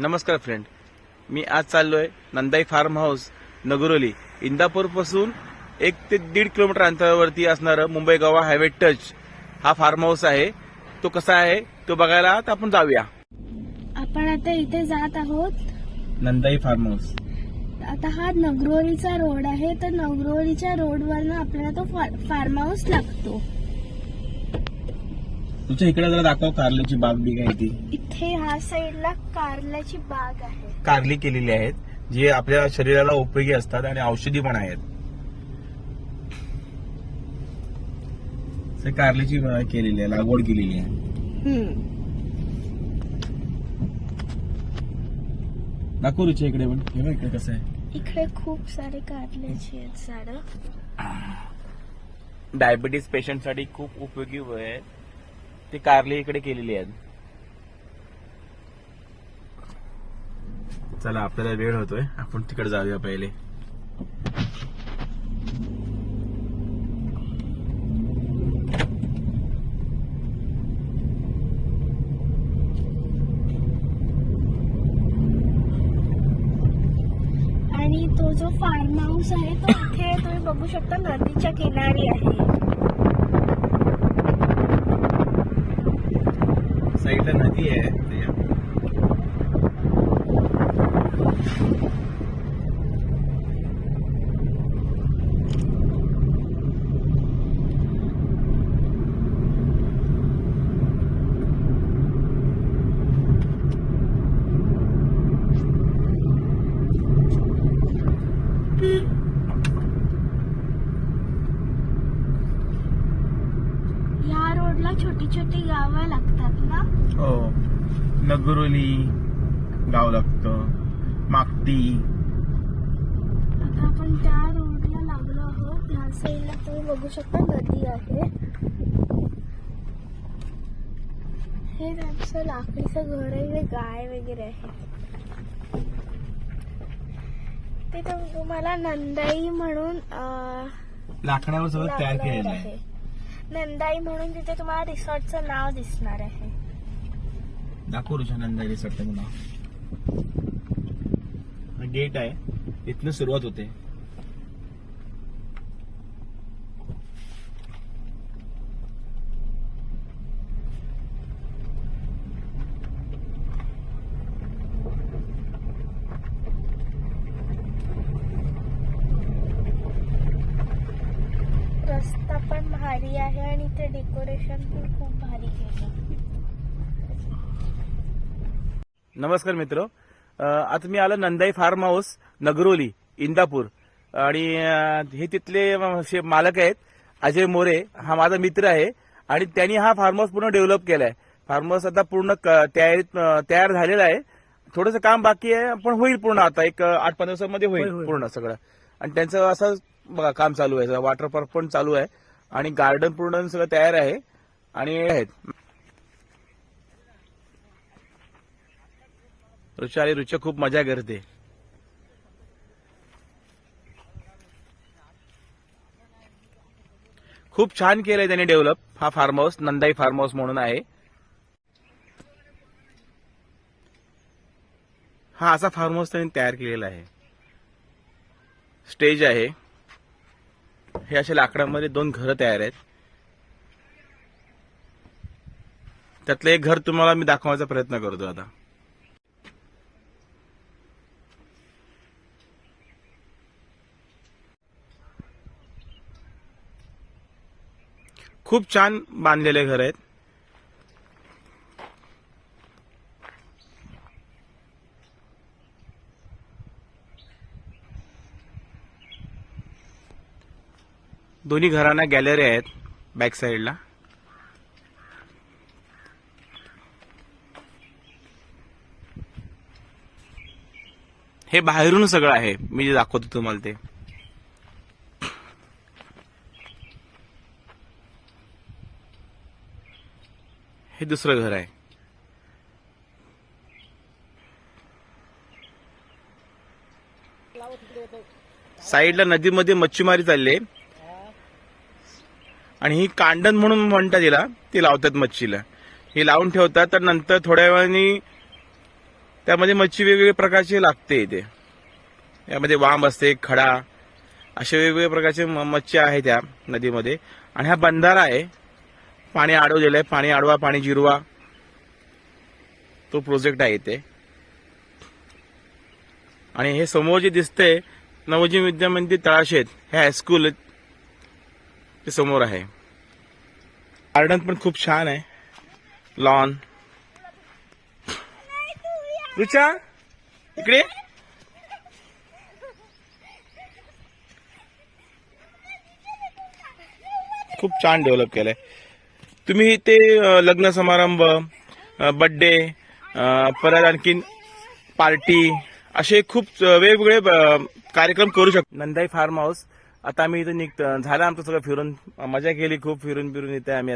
नमस्कार फ्रेंड मी आज चाललोय नंदाई फार्म हाऊस नगरोली. इंदापूरपासून एक ते दीड किलोमीटर अंतरावरती असणारं मुंबई गोवा हायवे टच हा फार्म हाऊस आहे. तो कसा आहे? तो बघायला आता आपण जाऊया. आपण आता इथे जात आहोत. नंदाई फार्म हाऊस आता हा नगरोलीचा रोड आहे. तर नगरोलीच्या रोडवरनं आपल्याला तो फार्म हाऊस लागतो. तुझ्या इकडे जरा दाखव कारल्याची बाग बिग आहे ती इथे ह्या साईडला कारल्याची बाग आहे. कारली केलेली आहेत जे आपल्या शरीराला उपयोगी असतात आणि औषधी पण आहेत. ते कारल्याची बाग केलेली आहे लागवड केलेली आहे. दाखव रुची इकडे पण. हे बघ इकडे कसं आहे. इकडे खूप सारे कारल्याची आहेत झाडं. डायबिटीस पेशंटसाठी खूप उपयोगी आहे. ते कारली इकडे केलेली आहेत. चला आपल्याला वेळ होतोय. आपण तिकडे जाऊया पहिले. आणि तो जो फार्म हाऊस आहे तो इथे तुम्ही बघू शकता नदीच्या किनारी आहे. साईडला नदी आहे त्याच्या. ह्या रोडला छोटी छोटी गावं लागतात ना? हो. नगरोली गाव लागतं. माकटी आता आपण त्या रोडला लागलो आहोत. ह्या साईडला तुम्ही बघू शकता नदी आहे. हे त्यांचं लाकडीचं घर आहे. गाय वगैरे आहे. ते तुम- तुम्हाला नंदाई म्हणून लाकडावर सगळं तयार केलेलं आहे. नंदाई म्हणून तिथे तुम्हाला रिसॉर्टचं नाव दिसणार आहे. दाखव ऋषा नंदाई रिसॉर्ट नाव. गेट आहे. इथनं सुरुवात होते. रस्ता पण भारी आहे आणि ते डेकोरेशन पण खूप भारी केलं. नमस्कार मित्र. आता मी आलो नंदाई फार्म हाऊस नगरोली इंदापूर. आणि हे तिथले मालक आहेत अजय मोरे हा माझा मित्र आहे. आणि त्यांनी हा फार्म हाऊस पूर्ण डेव्हलप केलाय. फार्म हाऊस आता पूर्ण तयारीत तयार झालेला आहे. थोडंसं काम बाकी आहे पण होईल पूर्ण आता. एक आठ पंधरा दिवसामध्ये होईल. पूर्ण सगळं. आणि त्यांचं असं बघा काम चालू आहे. वॉटर पार्क पण चालू आहे. आणि गार्डन पूर्ण सगळं तयार आहे. आणि आहेत. ऋचा आणि ऋचा खूप मजा करते. खूप छान केलंय त्यांनी डेव्हलप हा farm house Nandai farm house म्हणून आहे. हा असा फार्म हाऊस त्यांनी तयार केलेला आहे. स्टेज आहे. हे अशा लाकडामध्ये दोन घरं तयार आहेत. त्यातलं एक घर तुम्हाला मी दाखवण्याचा प्रयत्न करतो आता. खूप छान बांधलेले घर आहेत. दोन्ही घरांना गॅलरी आहेत बॅक साईडला हे बाहेरून सगळं आहे मी जे दाखवतो तुम्हाला ते. हे दुसरं घर आहे. साईडला नदीमध्ये मच्छीमारी चालली आहे. आणि ही कांडण म्हणून म्हणतात तिला ती लावतात मच्छीला. ही लावून ठेवतात तर नंतर थोड्या वेळाने त्यामध्ये मच्छी वेगवेगळ्या प्रकारची लागते इथे. यामध्ये वांब असते खडा असे वेगवेगळ्या प्रकारचे म- मच्छी आहे त्या नदीमध्ये. आणि हा बंधारा आहे. पाणी अडवलेलं आहे. पाणी अडवा पाणी जिरवा. तो प्रोजेक्ट आहे इथे. आणि हे समोर जे दिसतंय नवोजी विद्या मंदिर तळाशेत हे हायस्कूल ते समोर आहे. गार्डन पण खूप छान आहे. लॉन. रुचा इकडे. खूप छान डेव्हलप केलंय. तुम्ही ते लग्न समारंभ बर्थडे परत आणखीन पार्टी असे खूप वेगवेगळे कार्यक्रम करू शकतो. नंदाई फार्म हाऊस आता आम्ही इथं निघतो. झालं आमचं सगळं फिरून. मजा केली खूप फिरून फिरून इथे आम्ही.